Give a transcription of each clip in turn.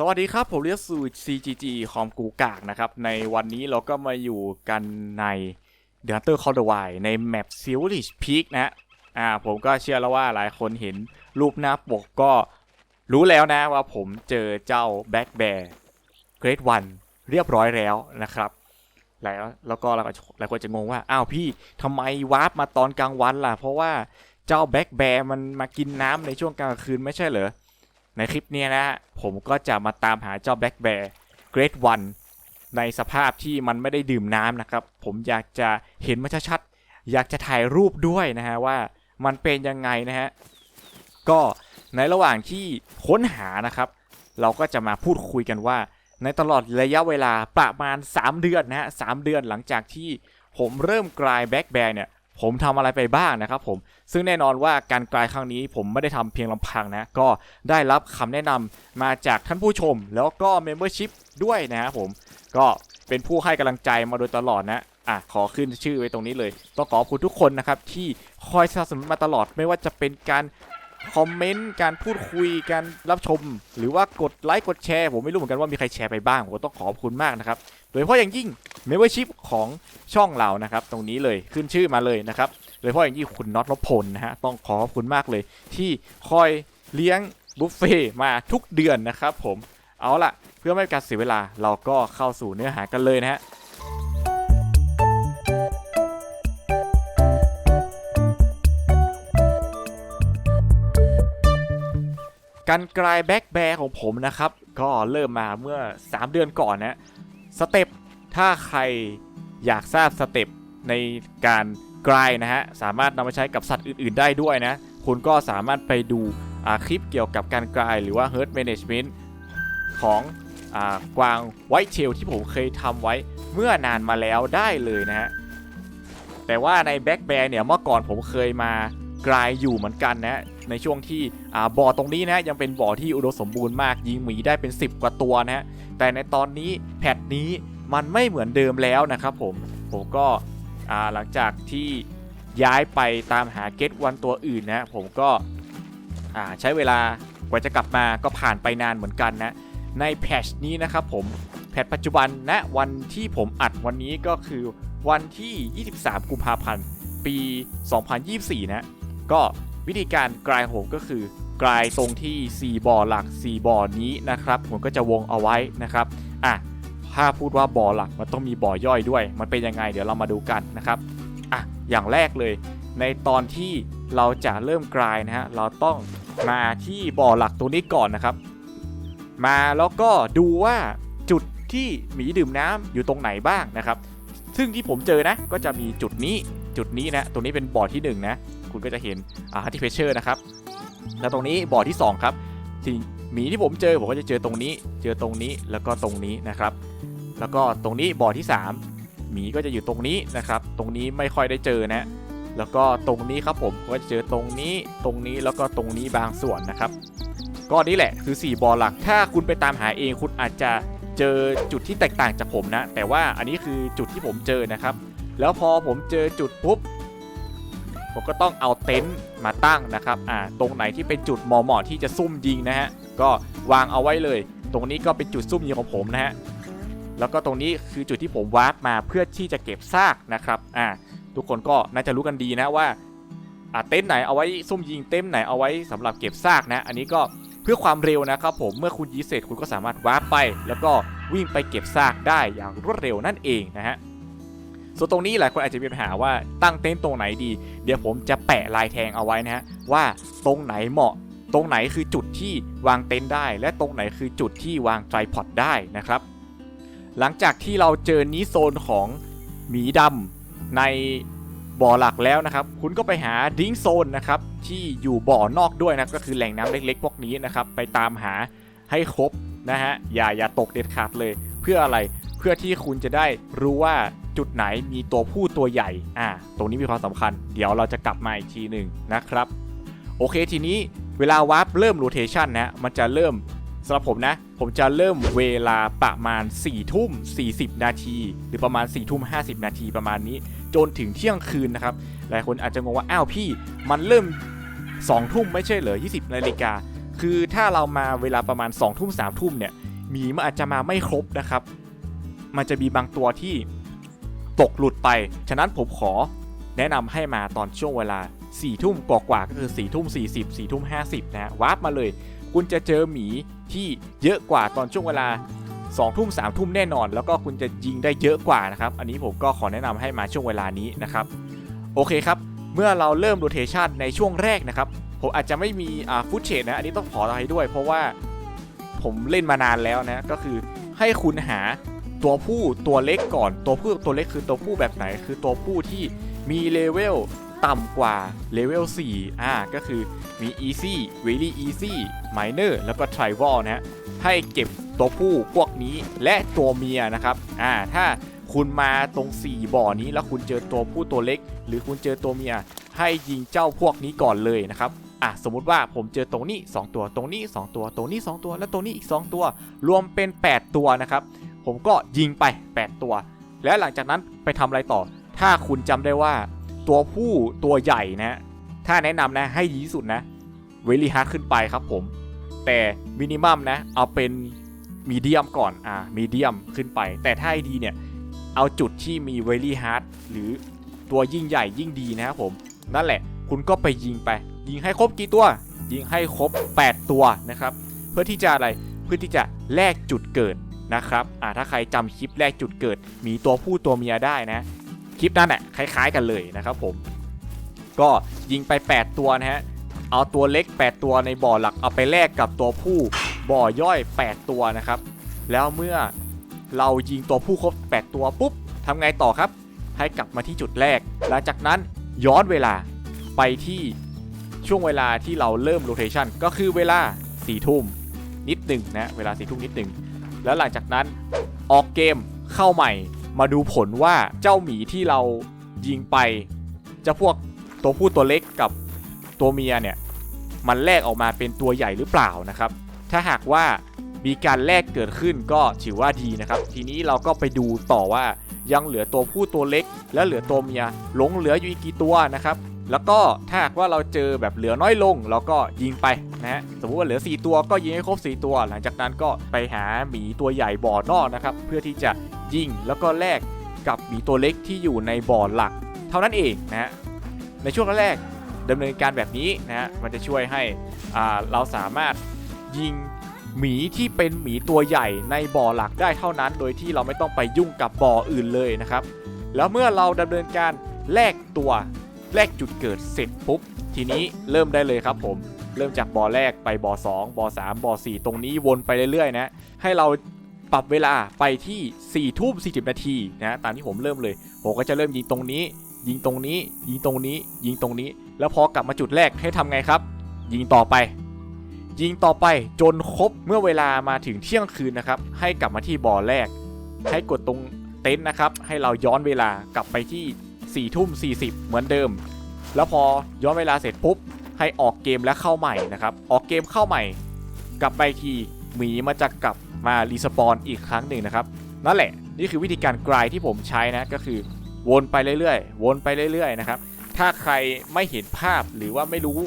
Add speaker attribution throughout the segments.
Speaker 1: สวัสดีครับ ผมเรียกสู่ CGG คอมกูกากนะครับ ในวันนี้เราก็มาอยู่กันใน The Hunter Call the Wild ในแมป s i l i s h Peak นะอ่าผมก็เชื่อแล้วว่าหลายคนเห็นรูปหน้าปกก็รู้แล้วนะว่าผมเจอเจ้า Black Bear Great One เรียบร้อยแล้วนะครับ แล้วแล้วก็เราก็หลายคนจะงงว่า อ้าวพี่ทำไมวาร์ปมาตอนกลางวันล่ะ เพราะว่าเจ้าแบ็กแบร์มันมากินน้ำในช่วงกลางคืนไม่ใช่เหรอ ในคลิปนี้นะฮะผมก็จะมาตามหาเจ้าแบล็กแบร์เกรดวันในสภาพที่มันไม่ได้ดื่มน้ำนะครับ ผมอยากจะเห็นมันชัดๆ อยากจะถ่ายรูปด้วยนะฮะว่ามันเป็นยังไงนะฮะ ก็ในระหว่างที่ค้นหานะครับ เราก็จะมาพูดคุยกันว่า ในตลอดระยะเวลาประมาณ 3 เดือนนะฮะสามเดือนหลังจากที่ผมเริ่มกลายแบ็กแบร์เนี่ย ผมทำอะไรไปบ้างนะครับผมซึ่งแน่นอนว่าการกลายครั้งนี้ผมไม่ได้ทำเพียงลำพังนะ ก็ได้รับคำแนะนำมาจากท่านผู้ชม แล้วก็ Membership ด้วยนะครับผมก็เป็นผู้ให้กำลังใจมาโดยตลอดนะอะขอขึ้นชื่อไว้ตรงนี้เลยต้องขอบคุณทุกคนนะครับที่คอยสนับสนุนมาตลอดไม่ว่าจะเป็นการคอมเมนต์การพูดคุยการรับชม หรือว่ากดไลค์กดแชร์ ผมไม่รู้เหมือนกันว่ามีใครแชร์ไปบ้างผมก็ต้องขอบคุณมากนะครับ โดยเฉพาะอย่างยิ่ง Membership ของช่องเรานะครับ ตรงนี้เลยขึ้นชื่อมาเลยนะครับ โดยเฉพาะอย่างยิ่งคุณน็อตนพพลนะฮะต้องขอขอบคุณมากเลย ที่คอยเลี้ยงบุฟเฟ่มาทุกเดือนนะครับผมเอาล่ะ เพื่อไม่ให้การเสียเวลาเราก็เข้าสู่เนื้อหากันเลยนะฮะการกลายแบ็กแบร์ของผมนะครับ ก็เริ่มมาเมื่อ 3 เดือนก่อนนะ สเต็ปถ้าใครอยากทราบสเต็ปในการกลายนะฮะ สามารถนำมาใช้กับสัตว์อื่น ๆ ได้ด้วยนะ คุณก็สามารถไปดูคลิปเกี่ยวกับการกลายหรือว่า herd management ของอกวางไวท์เทลที่ผมเคยทำไว้เมื่อนานมาแล้วได้เลยนะฮะ แต่ว่าในแบ็กแบร์เนี่ยเมื่อก่อนผมเคยมากลายอยู่เหมือนกันนะ ในช่วงที่บ่อตรงนี้นะยังเป็นบ่อที่อุดมสมบูรณ์มากยิงหมีได้เป็น 10 กว่าตัวนะฮะแต่ในตอนนี้แพทนี้มันไม่เหมือนเดิมแล้วนะครับผมผมก็หลังจากที่ย้ายไปตามหาเกตวันตัวอื่นนะผมก็ใช้เวลากว่าจะกลับมาก็ผ่านไปนานเหมือนกันนะในแพทนี้นะครับผมแพทปัจจุบันณนะวันที่ผมอัดวันนี้ก็คือวันที่ 23 กุมภาพันธ์ปี 2024 นะ ก็ วิธีการกลายของผมก็คือกลายตรงที่ 4บ่อหลัก 4บ่อนี้นะครับผมก็จะวงเอาไว้นะครับอะถ้าพูดว่าบ่อหลักมันต้องมีบ่อย่อยด้วย มันเป็นยังไงเดี๋ยวเรามาดูกันนะครับอะอย่างแรกเลย ในตอนที่เราจะเริ่มกลายนะฮะเราต้องมาที่บ่อหลักตรงนี้ก่อนนะครับ มาแล้วก็ดูว่าจุดที่หมีดื่มน้ำอยู่ตรงไหนบ้างนะครับ ซึ่งที่ผมเจอนะก็จะมีจุดนี้จุดนี้นะตรงนี้เป็นบ่อที่1นะ คุณก็จะเห็นอ่าฮัตติเพเชอร์นะครับแล้วตรงนี้บ่อที่ 2 ครับที่หมีที่ผมเจอผมก็จะเจอตรงนี้ เจอตรงนี้แล้วก็ตรงนี้นะครับ แล้วก็ตรงนี้บ่อที่ 3 หมีก็จะอยู่ตรงนี้นะครับ ตรงนี้ไม่ค่อยได้เจอนะแล้วก็ตรงนี้ครับผมก็จะเจอตรงนี้ตรงนี้แล้วก็ตรงนี้บางส่วนนะครับ ก็นี่แหละคือ 4บ่อหลัก ถ้าคุณไปตามหาเองคุณอาจจะเจอจุดที่แตกต่างจากผมนะ แต่ว่าอันนี้คือจุดที่ผมเจอนะครับ แล้วพอผมเจอจุดปุ๊บ ผมก็ต้องเอาเต็นท์มาตั้งนะครับอ่าตรงไหนที่เป็นจุดเหมาะๆที่จะซุ่มยิงนะฮะก็วางเอาไว้เลย ตรงนี้ก็เป็นจุดซุ่มยิงของผมนะฮะแล้วก็ตรงนี้คือจุดที่ผมวาร์ปมาเพื่อที่จะเก็บซากนะครับอ่าทุกคนก็น่าจะรู้กันดีนะว่าอ่าเต็นท์ไหนเอาไว้ซุ่มยิงเต็นท์ไหนเอาไว้สำหรับเก็บซากนะอันนี้ก็เพื่อความเร็วนะครับผมเมื่อคุณยิงเสร็จคุณก็สามารถวาร์ปไป แล้วก็วิ่งไปเก็บซากได้อย่างรวดเร็วนั่นเองนะฮะ ส่วนตรงนี้หลายคนอาจจะมีปัญหาว่าตั้งเต็นท์ตรงไหนดี เดี๋ยวผมจะแปะลายแทงเอาไว้นะฮะว่าตรงไหนเหมาะ ตรงไหนคือจุดที่วางเต็นท์ได้ และตรงไหนคือจุดที่วางไตรพอดได้นะครับ หลังจากที่เราเจอนี้โซนของหมีดำในบ่อหลักแล้วนะครับ คุณก็ไปหาดิงโซนนะครับที่อยู่บ่อนอกด้วยนะก็คือแหล่งน้ำเล็กๆพวกนี้นะครับไปตามหาให้ครบนะฮะอย่าอย่าตกเด็ดขาดเลย เพื่ออะไรเพื่อที่คุณจะได้รู้ว่า จุดไหนมีตัวผู้ตัวใหญ่ อ่า ตรงนี้มีความสำคัญ เดี๋ยวเราจะกลับมาอีกทีหนึ่งนะครับ โอเคทีนี้เวลาวาร์ปเริ่มโรเทชันนะมันจะเริ่มสำหรับผมนะ ผมจะเริ่มเวลาประมาณ4ี่ทุ่ม40 นาที หรือประมาณ4ี่ทุ่ม50 นาทีประมาณนี้ จนถึงเที่ยงคืนนะครับ หลายคนอาจจะงงว่า อ้าวพี่ มันเริ่ม2ทุ่มไม่ใช่เหรอ20 นาฬิกา คือถ้าเรามาเวลาประมาณ2ทุ่ม3ทุ่มเนี่ยหมีมันอาจจะมาไม่ครบนะครับ มันจะมีบางตัวที่ ตกหลุดไป ฉะนั้นผมขอแนะนำให้มาตอนช่วงเวลา4ี่ทุ่มกว่าๆก็คือ4ี่ทุ่ม40สี่ทุ่ม50นะฮะวาร์ปมาเลย คุณจะเจอหมีที่เยอะกว่าตอนช่วงเวลา2ทุ่ม3ทุ่มแน่นอน แล้วก็คุณจะยิงได้เยอะกว่านะครับ อันนี้ผมก็ขอแนะนำให้มาช่วงเวลานี้นะครับ โอเคครับ เมื่อเราเริ่มโรเทชันในช่วงแรกนะครับ ผมอาจจะไม่มีอ่าฟุตเชดนะ อันนี้ต้องขออภัยด้วย เพราะว่าผมเล่นมานานแล้วนะ ก็คือให้คุณหา ตัวผู้ตัวเล็กก่อน ตัวผู้ตัวเล็กคือตัวผู้แบบไหน คือตัวผู้ที่มีเลเวลต่ำกว่าเลเวล4อ่าก็คือมี easy very easy minor แล้วก็ tribal นะฮะให้เก็บตัวผู้พวกนี้และตัวเมียนะครับอ่าถ้าคุณมาตรง 4 บ่อนี้แล้วคุณเจอตัวผู้ตัวเล็ก หรือคุณเจอตัวเมีย ให้ยิงเจ้าพวกนี้ก่อนเลยนะครับอะสมมุติว่าผมเจอตรงนี้ 2 ตัวตรงนี้ 2 ตัวตรงนี้ 2 ตัวและตรงนี้อีก 2 ตัว รวมเป็น 8 ตัวนะครับ ผมก็ยิงไป 8 ตัว และหลังจากนั้นไปทำอะไรต่อ ถ้าคุณจำได้ว่า ตัวผู้ตัวใหญ่นะ ถ้าแนะนำนะให้ดีที่สุดนะเวลี่ฮาร์ดขึ้นไปครับผม แต่มินิมัมนะ เอาเป็นมีเดียมก่อน อ่ามีเดียมขึ้นไป แต่ถ้าให้ดีเนี่ย เอาจุดที่มีเวลี่ฮาร์ดหรือตัวยิ่งใหญ่ยิ่งดีนะครับผม นั่นแหละ คุณก็ไปยิงไป ยิงให้ครบกี่ตัว ยิงให้ครบ 8 ตัวนะครับ เพื่อที่จะอะไร เพื่อที่จะแลกจุดเกิด นะครับอ่าถ้าใครจำคลิปแลกจุดเกิด มีตัวผู้ตัวเมียได้นะคลิปนั้นแหละคล้ายๆกันเลยนะครับผม ก็ยิงไป 8 ตัวนะฮะเอาตัวเล็ก 8 ตัวในบ่อหลักเอาไปแลกกับตัวผู้บ่อย่อย 8 ตัวนะครับ แล้วเมื่อเรายิงตัวผู้ครบ 8 ตัวปุ๊บทำไงต่อครับ ให้กลับมาที่จุดแรก หลังจากนั้นย้อนเวลาไปที่ช่วงเวลาที่เราเริ่มโรเทชันก็คือเวลา4ทุ่มนิดหนึ่งนะเวลา4ทุ่มนิดหนึ่ง แล้วหลังจากนั้นออกเกมเข้าใหม่มาดูผลว่าเจ้าหมีที่เรายิงไป จะพวกตัวผู้ตัวเล็กกับตัวเมียเนี่ย มันแลกออกมาเป็นตัวใหญ่หรือเปล่านะครับ ถ้าหากว่ามีการแลกเกิดขึ้นก็ถือว่าดีนะครับ ทีนี้เราก็ไปดูต่อว่ายังเหลือตัวผู้ตัวเล็ก และเหลือตัวเมียหลงเหลืออยู่อีกกี่ตัวนะครับ แล้วก็ถ้าหากว่าเราเจอแบบเหลือน้อยลงเราก็ยิงไปนะฮะสมมติว่าเหลือ 4 ตัวก็ยิงให้ครบ 4 ตัว หลังจากนั้นก็ไปหาหมีตัวใหญ่บ่อนอกนะครับ เพื่อที่จะยิงแล้วก็แลกกับหมีตัวเล็กที่อยู่ในบ่อหลัก เท่านั้นเองนะฮะในช่วงแรกดำเนินการแบบนี้นะฮะมันจะช่วยให้อ่าเราสามารถยิงหมีที่เป็นหมีตัวใหญ่ในบ่อหลักได้เท่านั้น โดยที่เราไม่ต้องไปยุ่งกับบ่ออื่นเลยนะครับ แล้วเมื่อเราดำเนินการแลกตัว แลกจุดเกิดเสร็จปุ๊บ ทีนี้เริ่มได้เลยครับผม เริ่มจากบ่อแรกไปบ่อ2บ่อ3บ่อ4ตรงนี้วนไปเรื่อยๆนะ ให้เราปรับเวลาไปที่4ทุ่ม40 นาทีนะตามที่ผมเริ่มเลย ผมก็จะเริ่มยิงตรงนี้ ยิงตรงนี้ ยิงตรงนี้ ยิงตรงนี้ แล้วพอกลับมาจุดแรกให้ทำไงครับ ยิงต่อไป ยิงต่อไปจนครบเมื่อเวลามาถึงเที่ยงคืนนะครับ ให้กลับมาที่บ่อแรก ให้กดตรงเต็นท์นะครับ ให้เราย้อนเวลากลับไปที่ 4ี่ทุ่มสีเหมือนเดิม แล้วพอย้อนเวลาเสร็จปุ๊บ ให้ออกเกมและเข้าใหม่นะครับ ออกเกมเข้าใหม่ กลับไปทีหมีมันจะกลับมารีสปอนอีกครั้งหนึ่งนะครับ นั่นแหละ นี่คือวิธีการกรายที่ผมใช้นะ ก็คือวนไปเรื่อยๆ วนไปเรื่อยๆนะครับ ถ้าใครไม่เห็นภาพหรือว่าไม่รู้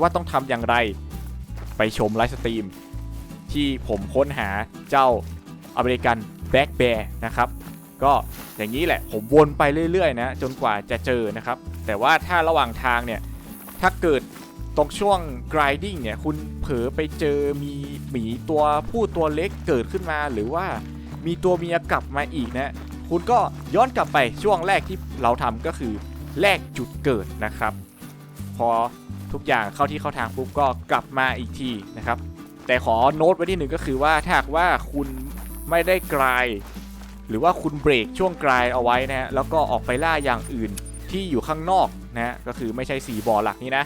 Speaker 1: ว่าต้องทำอย่างไร ไปชมไลฟ์สตรีมที่ผมค้นหาเจ้าอเมริกันแบ็กแบร์นะครับ ก็ อย่างนี้แหละผมวนไปเรื่อยๆนะจนกว่าจะเจอนะครับ แต่ว่าถ้าระหว่างทางเนี่ยถ้าเกิดตรงช่วง grinding เนี่ยคุณเผลอไปเจอมีหมีตัวผู้ตัวเล็กเกิดขึ้นมา หรือว่ามีตัวเมียกลับมาอีกนะคุณก็ย้อนกลับไปช่วงแรกที่เราทำก็คือแลกจุดเกิดนะครับ พอทุกอย่างเข้าที่เข้าทางปุ๊บก็กลับมาอีกทีนะครับ แต่ขอโน้ตไว้ที่หนึ่งก็คือว่าถ้าหากว่าคุณไม่ได้กลาย หรือว่าคุณเบรกช่วงกลายเอาไว้นะฮะแล้วก็ออกไปล่าอย่างอื่นที่อยู่ข้างนอกนะฮะก็คือไม่ใช่4บ่อหลักนี้นะ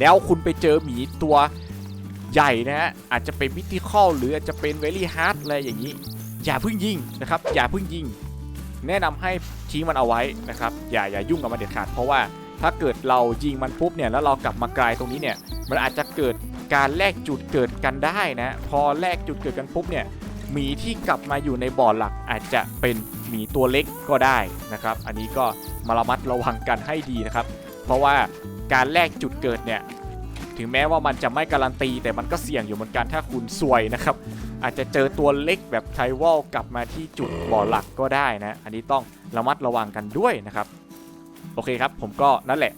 Speaker 1: แล้วคุณไปเจอหมีตัวใหญ่นะฮะอาจจะเป็นมิติคอลหรืออาจจะเป็นเวลี่ฮาร์ดอะไรอย่างนี้ อย่าเพิ่งยิงนะครับ อย่าเพิ่งยิง แนะนำให้ทิ้งมันเอาไว้นะครับ อย่าอย่ายุ่งกับมันเด็ดขาด เพราะว่าถ้าเกิดเรายิงมันปุ๊บเนี่ยแล้วเรากลับมากลายตรงนี้เนี่ยมันอาจจะเกิดการแลกจุดเกิดกันได้นะ พอแลกจุดเกิดกันปุ๊บเนี่ย หมีที่กลับมาอยู่ในบ่อหลักอาจจะเป็นหมีตัวเล็กก็ได้นะครับ อันนี้ก็มาระมัดระวังกันให้ดีนะครับ เพราะว่าการแลกจุดเกิดเนี่ยถึงแม้ว่ามันจะไม่การันตี แต่มันก็เสี่ยงอยู่เหมือนกันถ้าคุณซวยนะครับ อาจจะเจอตัวเล็กแบบไทวอลกลับมาที่จุดบ่อหลักก็ได้นะ อันนี้ต้องระมัดระวังกันด้วยนะครับ โอเคครับ ผมก็นั่นแหละ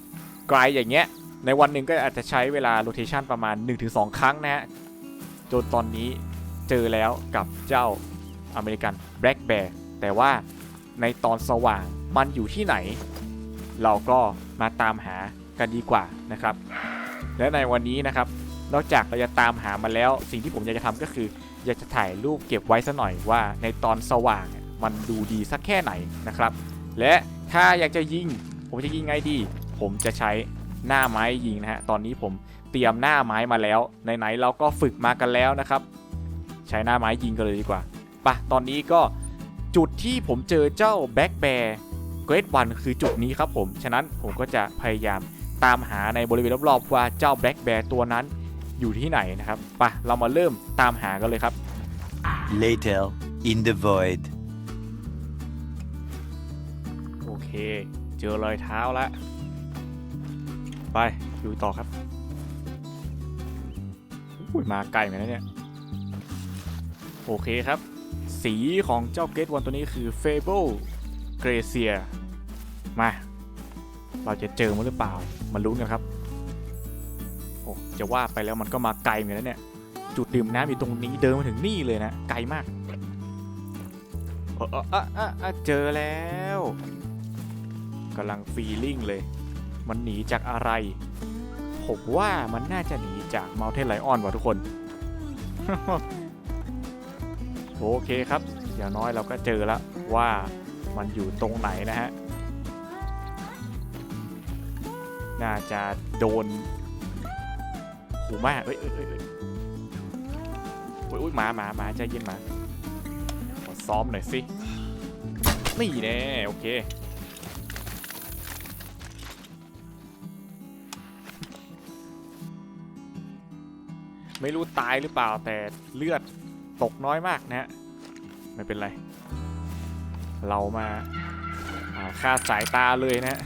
Speaker 1: ไกลอย่างเงี้ย ในวันหนึ่งก็อาจจะใช้เวลาโรเทชันประมาณ 1-2 ครั้งนะฮะจนตอนนี้ เจอแล้วกับเจ้าอเมริกันแบล็กแบร์แต่ว่าในตอนสว่างมันอยู่ที่ไหน เราก็มาตามหากันดีกว่านะครับ และในวันนี้นะครับ นอกจากเราจะตามหามาแล้ว สิ่งที่ผมอยากจะทำก็คือ อยากจะถ่ายรูปเก็บไว้ซะหน่อยว่าในตอนสว่างมันดูดีสักแค่ไหนนะครับ และถ้าอยากจะยิง ผมจะยิงไงดี ผมจะใช้หน้าไม้ยิงนะฮะตอนนี้ผมเตรียมหน้าไม้มาแล้วไหนๆเราก็ฝึกมากันแล้วนะครับ ใช้หน้าไม้ยิงกันเลยดีกว่าปะตอนนี้ก็จุดที่ผมเจอเจ้าแบ็กแบร์เกรดวันคือจุดนี้ครับผม ฉะนั้นผมก็จะพยายามตามหาในบริเวณรอบๆว่าเจ้าแบ็กแบร์ตัวนั้นอยู่ที่ไหนนะครับปะเรามาเริ่มตามหากันเลยครับ
Speaker 2: Later, in the void.
Speaker 1: โอเค เจอรอยเท้าแล้วไปดูต่อครับอุ้ยมาไกลเหมือนกันนะเนี่ย โอเคครับ สีของเจ้าเกตวันตัวนี้คือ Fable Glacier มา เราจะเจอมันหรือเปล่า มาลุ้นกันครับ โอ้ จะว่าไปแล้วมันก็มาไกลเหมือนกันเนี่ย จุดดื่มน้ำอยู่ตรงนี้เดินมาถึงนี่เลยนะ ไกลมากเออเออเออเออเจอแล้วกำลังฟีลิ่งเลย มันหนีจากอะไร ผมว่ามันน่าจะหนีจากเม t เทนไลออนว่ะทุกคน โอเคครับ อย่างน้อยเราก็เจอแล้วว่ามันอยู่ตรงไหนนะฮะ น่าจะโดนหูมากเอ้ยเอ้ยเอ้ยเอ้ยโอ้ยโอ้ยหมาหมาหมาใจเย็นหมาขอซ้อมหน่อยสิ นี่แน่โอเค ไม่รู้ตายหรือเปล่าแต่เลือด ตกน้อยมากนะฮะไม่เป็นไร เรามาอ่าค่าสายตาเลยนะฮะ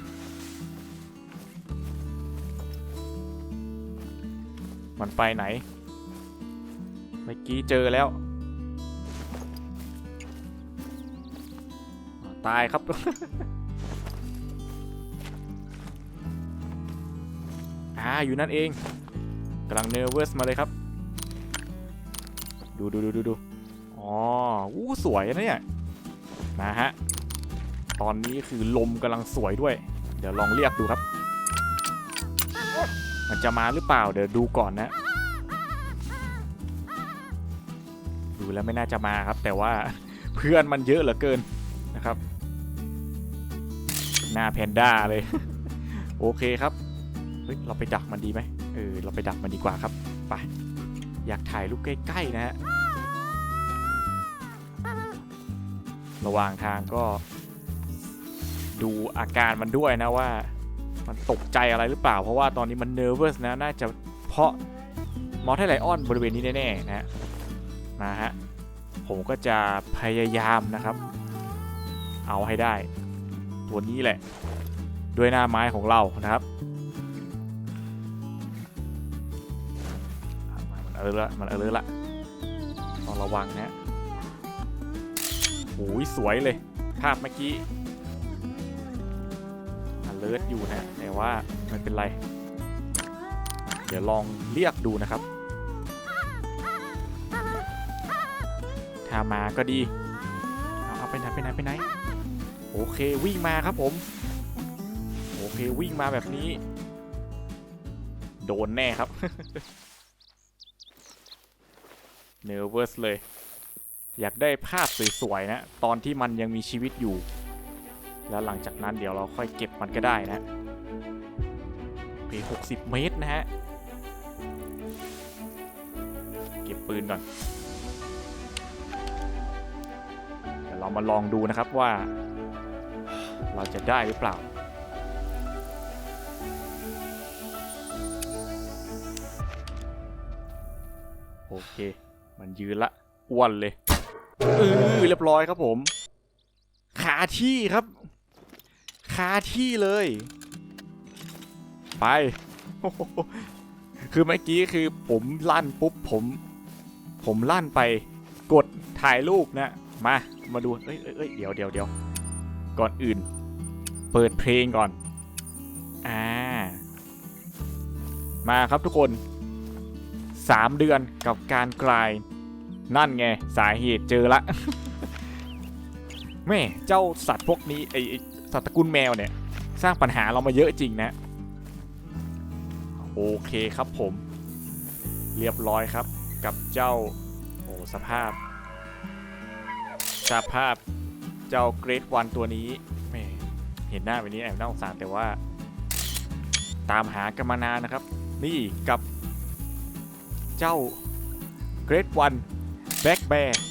Speaker 1: มันไปไหน เมื่อกี้เจอแล้ว ตายครับ อ่า อยู่นั่นเองกำลังเนอร์เวสมาเลยครับ ดูดูดูดูดูอ๋ออู้สวยนะเนี่ยมาฮะตอนนี้คือลมกำลังสวยด้วย เดี๋ยวลองเรียกดูครับ มันจะมาหรือเปล่าเดี๋ยวดูก่อนนะ ดูแล้วไม่น่าจะมาครับ แต่ว่าเพื่อนมันเยอะเหลือเกินนะครับ หน้าแพนด้าเลย โอเคครับเฮ้ยเราไปดักมันดีไหมเออเราไปดักมันดีกว่าครับไป อยากถ่ายรูปใกล้ๆนะฮะระหว่างทางก็ ดูอาการมันด้วยนะว่า มันตกใจอะไรหรือเปล่า เพราะว่าตอนนี้มันเน r ร์เวสนะน่าจะเพราะมอเทไลออนบริเวณนี้แน่ๆนะฮะมาฮะผมก็จะพยายามนะครับ เอาให้ได้ ตัวนี้แหละ ด้วยหน้าไม้ของเรานะครับ เออละมันเออละต้องระวังนะโอ้ยสวยเลย ภาพเมื่อกี้อเลิร์อยู่นะแต่ว่าไม่เป็นไร เดี๋ยวลองเรียกดูนะครับ ถ้ามาก็ดี เอาเอาไปไหนไปไหนไปไหน โอเควิ่งมาครับผม โอเควิ่งมาแบบนี้ โดนแน่ครับ เนอร์เวิร์สเลย อยากได้ภาพสวยๆนะ ตอนที่มันยังมีชีวิตอยู่ แล้วหลังจากนั้นเดี๋ยวเราค่อยเก็บมันก็ได้นะเพหกสิบเมตรนะฮะ เก็บปืนก่อนเดี๋ยวเรามาลองดูนะครับว่า เราจะได้หรือเปล่าโอเค มันยืนละอ้วนเลยเออเรียบร้อยครับผม ขาที่ครับ ขาที่เลย ไป คือเมื่อกี้คือผมลั่นปุ๊บผม ผมลั่นไป กดถ่ายรูปนะ มา มาดูเอ้ยเอ้ยเอ้ยเดี๋ยวเดี๋ยวเดี๋ยว ก่อนอื่น เปิดเพลงก่อน อ่า มาครับทุกคน 3 เดือนกับการกลาย นั่นไง สาเหตุเจอละแม่เจ้าสัตว์พวกนี้ไอสัตว์ตระกูลแมวเนี่ย สร้างปัญหาเรามาเยอะจริงนะ โอเคครับผม เรียบร้อยครับ กับเจ้าโอ้สภาพ สภาพเจ้าเกรดวันตัวนี้แม่เห็นหน้าแบบนี้แอบน่าสงสารแต่ว่า ตามหากันมานานนะครับ นี่กับ เจ้าเกรดวันแบ็กแบร์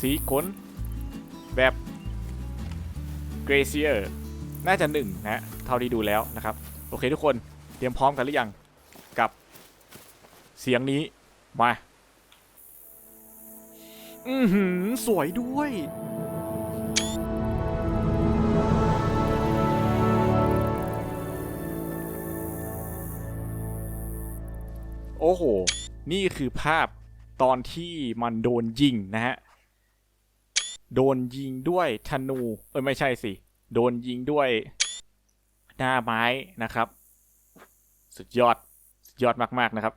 Speaker 1: สีขนแบบเกรเซียร์น่าจะหนึ่งนะเท่าที่ดูแล้วนะครับ โอเคทุกคนเตรียมพร้อมกันหรือยังกับเสียงนี้มา อือหือ สวยด้วย โอ้โห นี่คือภาพตอนที่มันโดนยิงนะฮะ โดนยิงด้วยธนู เอ้ยไม่ใช่สิ โดนยิงด้วยหน้าไม้นะครับ สุดยอด สุดยอดมาก ๆ นะครับ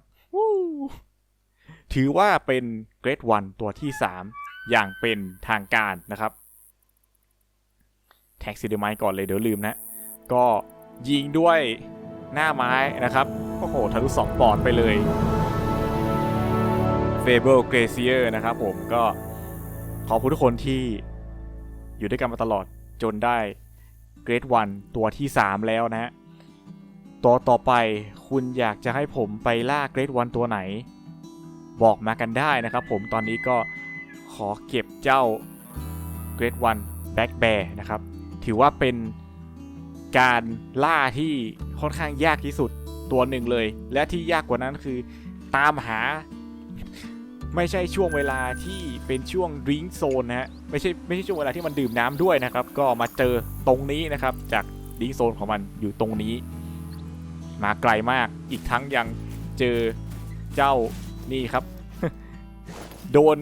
Speaker 1: ถือว่าเป็นเกรดวันตัวที่ 3 อย่างเป็นทางการนะครับ แท็กซิเดไมก่อนเลยเดี๋ยวลืมนะ ก็ยิงด้วยหน้าไม้นะครับ อ้โหทะลุสองปอดไปเลยเฟเบิลเกรเซียร์นะครับผมก็ขอบคุณทุกคนที่อยู่ด้วยกันมาตลอดจนได้เกรดวันตัวที่ 3 แล้วนะฮะตัวต่อไปคุณอยากจะให้ผมไปล่าเกรดวันตัวไหน บอกมากันได้นะครับผมตอนนี้ก็ขอเก็บเจ้าเกรดวันแบ็กแบร์นะครับ ถือว่าเป็นการล่าที่ค่อนข้างยากที่สุด ตัวหนึ่งเลย และที่ยากกว่านั้นคือตามหา ไม่ใช่ช่วงเวลาที่เป็นช่วงดริงโซนนะฮะไม่ใช่ไม่ใช่ช่วงเวลาที่มันดื่มน้ำด้วยนะครับ ก็มาเจอตรงนี้นะครับ จากดริงโซนของมันอยู่ตรงนี้ มาไกลมากอีกทั้งยังเจอเจ้านี่ครับ โดน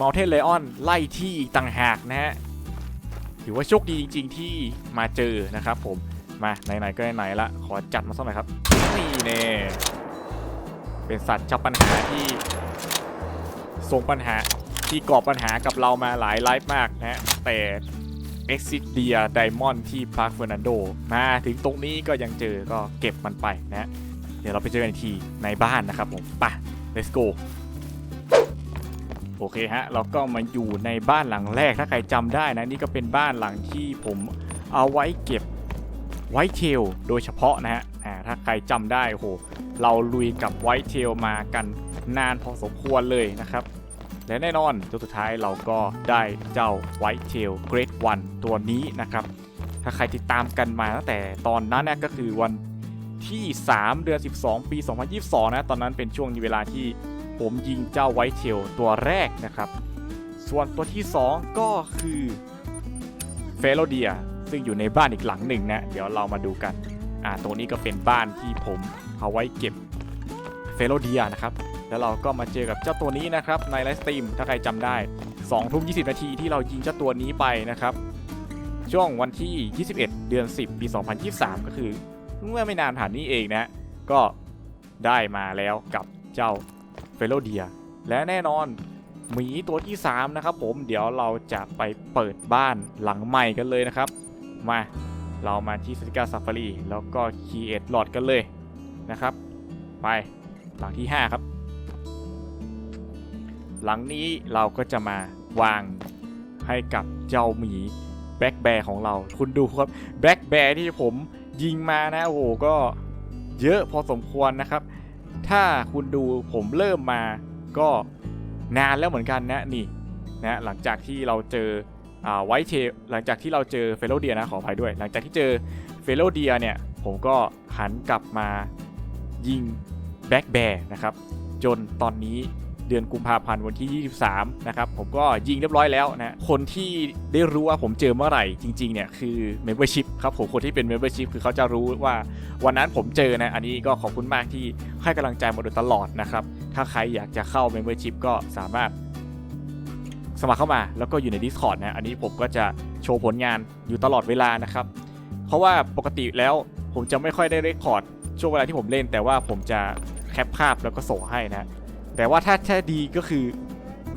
Speaker 1: ม u ลเทนเลออนไล่ที่อีกต่างหากนะฮะถือว่าโชคดีจริง ๆ ที่มาเจอนะครับผม มาไหนๆก็ไหนๆละขอจัดมาสักหน่อยครับนี่เน่เป็นสัตว์เจ้าปัญหาที่ส่งปัญหาที่ก่อปัญหากับเรามาหลายไลฟ์มากนะแต่ e x i d i a Diamond ที่พาร์คเฟอร์นันโดมาถึงตรงนี้ก็ยังเจอก็เก็บมันไปนะเดี๋ยวเราไปเจอกันอีกทีในบ้านนะครับผมไป let's go โอเคฮะ เราก็มาอยู่ในบ้านหลังแรกถ้าใครจำได้นะ นี่ก็เป็นบ้านหลังที่ผมเอาไว้เก็บ ไวท์เทลโดยเฉพาะนะฮะถ้าใครจำได้โหเราลุยกับไวท์เทลมากันนานพอสมควรเลยนะครับ และแน่นอนตัวสุดท้ายเราก็ได้เจ้า White Tail Great One ตัวนี้นะครับ ถ้าใครติดตามกันมาตั้งแต่ตอนนั้นนะก็คือวันที่ 3 เดือน 12 ปี 2022 นะ ตอนนั้นเป็นช่วงเวลาที่ผมยิงเจ้า White Tail ตัวแรกนะครับ ส่วนตัวที่ 2 ก็คือเฟโลเดีย ซึ่งอยู่ในบ้านอีกหลังหนึ่งนะเดี๋ยวเรามาดูกันอ่าตรงนี้ก็เป็นบ้านที่ผมเอาไว้เก็บเฟโลเดียนะครับแล้วเราก็มาเจอกับเจ้าตัวนี้นะครับในไลฟ์สตรีมถ้าใครจำได้2ทุ่ม20 นาทีที่เรายิงเจ้าตัวนี้ไปนะครับ ช่วงวันที่ 21 เดือน 10 ปี 2023 ก็คือเมื่อไม่นานผ่านนี้เองนะก็ได้มาแล้วกับเจ้าเฟโลเดีย และแน่นอนหมีตัวที่ 3 นะครับผมเดี๋ยวเราจะไปเปิดบ้านหลังใหม่กันเลยนะครับ มา เรามาที่สติกาซาฟารีแล้วก็คีเอทหลอดกันเลยนะครับ ไปหลังที่ 5 ครับ หลังนี้เราก็จะมาวางให้กับเจ้าหมีแบ็กแบร์ของเรา คุณดูครับแบ็กแบร์ที่ผมยิงมานะ โอ้โห ก็เยอะพอสมควรนะครับ ถ้าคุณดูผมเริ่มมาก็นานแล้วเหมือนกันนะนี่นะหลังจากที่เราเจอ ไวท์เทหลังจากที่เราเจอเฟโลเดียนะขออภัยด้วย หลังจากที่เจอเฟโลเดียเนี่ยผมก็หันกลับมายิงแบ็กแบร์นะครับจนตอนนี้เดือนกุมภาพันธ์วันที่ 23 นะครับ ผมก็ยิงเรียบร้อยแล้วนะ คนที่ได้รู้ว่าผมเจอเมื่อไหร่จริง ๆ เนี่ย คือ Membership ครับผมคนที่เป็น Membership คือเขาจะรู้ว่าวันนั้นผมเจอนะ อันนี้ก็ขอบคุณมากที่ให้กำลังใจมาโดยตลอดนะครับ ถ้าใครอยากจะเข้า Membership ก็สามารถ สมัครเข้ามาแล้วก็อยู่ใน Discord นะอันนี้ผมก็จะโชว์ผลงานอยู่ตลอดเวลานะครับ เพราะว่าปกติแล้วผมจะไม่ค่อยได้เรคคอร์ดช่วงเวลาที่ผมเล่น แต่ว่าผมจะแคปภาพแล้วก็ส่งให้นะแต่ว่าถ้าถ้าดีก็คือ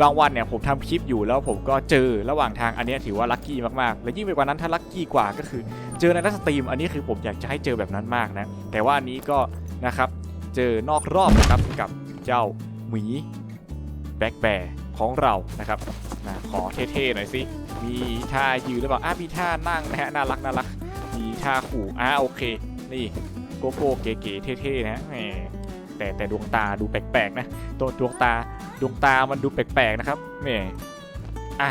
Speaker 1: บางวันเนี่ยผมทำคลิปอยู่แล้วผมก็เจอระหว่างทางอันนี้ถือว่าลัคกี้มากๆ และยิ่งไปกว่านั้นถ้าลัคกี้กว่าก็คือ เจอในนัสตรีม อันนี้คือผมอยากจะให้เจอแบบนั้นมากนะ แต่ว่าอันนี้ก็นะครับเจอนอกรอบนะครับกับเจ้าหมีแบ็กแบร์ ของเรานะครับนะขอเท่ๆหน่อยสิ มีท่ายืนหรือเปล่าอะมีท่านั่งนะฮะน่ารักน่ารัก มีท่าขู่อะโอเค นี่โกโก้เก๋ๆเท่ๆนะแหมแต่แต่ดวงตาดูแปลกๆนะตัวดวงตาดวงตามันดูแปลกๆนะครับแหมอะ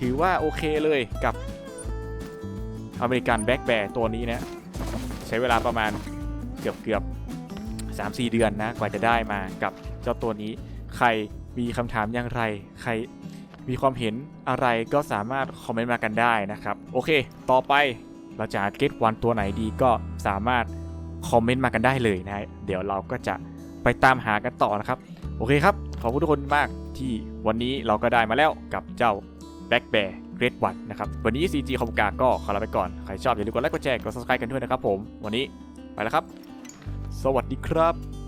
Speaker 1: ถือว่าโอเคเลยกับอเมริกันแบ็กแบร์ตัวนี้นะใช้เวลาประมาณเกือบเกือบสามสี่เดือนนะกว่าจะได้มากับเจ้าตัวนี้ใคร มีคำถามอย่างไร ใครมีความเห็นอะไรก็สามารถคอมเมนต์มากันได้นะครับ โอเค ต่อไปเราจะเก็ตวันตัวไหนดีก็สามารถคอมเมนต์มากันได้เลยนะเดี๋ยวเราก็จะไปตามหากันต่อนะครับ โอเคครับ ขอบคุณทุกคนมากที่วันนี้เราก็ได้มาแล้วกับเจ้า Black Bear Great One นะครับ วันนี้ CG คอมกาก็ขอลาไปก่อน ใครชอบอย่าลืมกดไลค์กดแชร์กด subscribe กันด้วยนะครับผม วันนี้ไปแล้วครับ สวัสดีครับ